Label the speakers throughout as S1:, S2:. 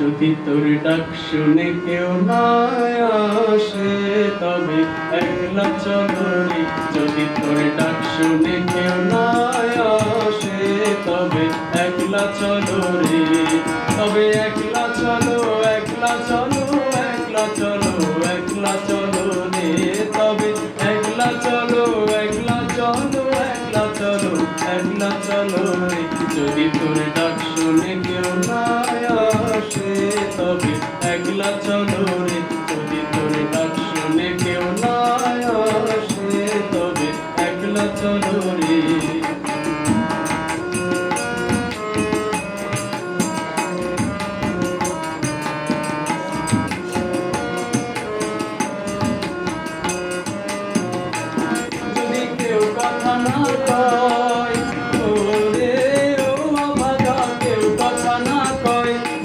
S1: যদি তোর ডাক শুনে কেউ না আসে, তবে একলা চলো যদি তোর ডাক শুনে কেউ না আসে, তবে একলা চলো তবে একলা চলো একলা চলো একলা চলো একলা চলো রে। তবে একলা চলো একলা চলো একলা চলো একলা চলো রে। যদি তোর ডাক শুনে কেউ না যদি কেউ কথা না কয়, ওরে কেউ কথা না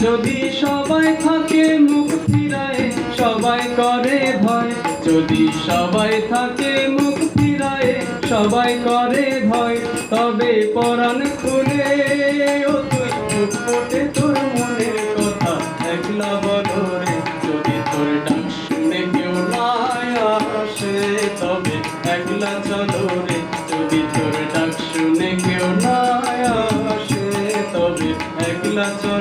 S1: যদি সবাই থাকে মুখ ফিরায়, সবাই করে যদি সবাই থাকে মুখ ফিরায়, সবাই করে ভয়, তবে পরাণ খুলে। ও তুই মুখ তোর মনের কথা একলা বদরে যদি তোর ডাক শুনে কেউ না আসে, তবে একলা চলো যদি তোর ডাক শুনে কেউ না আসে, তবে একলা চলো।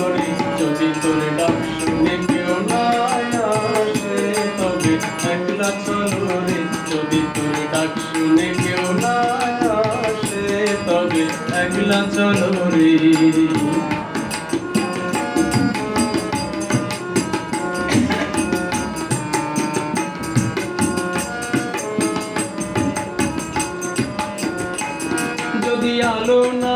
S1: তবে একলা চলরে যদি আলো না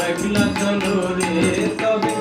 S1: একলা চলো রে তবে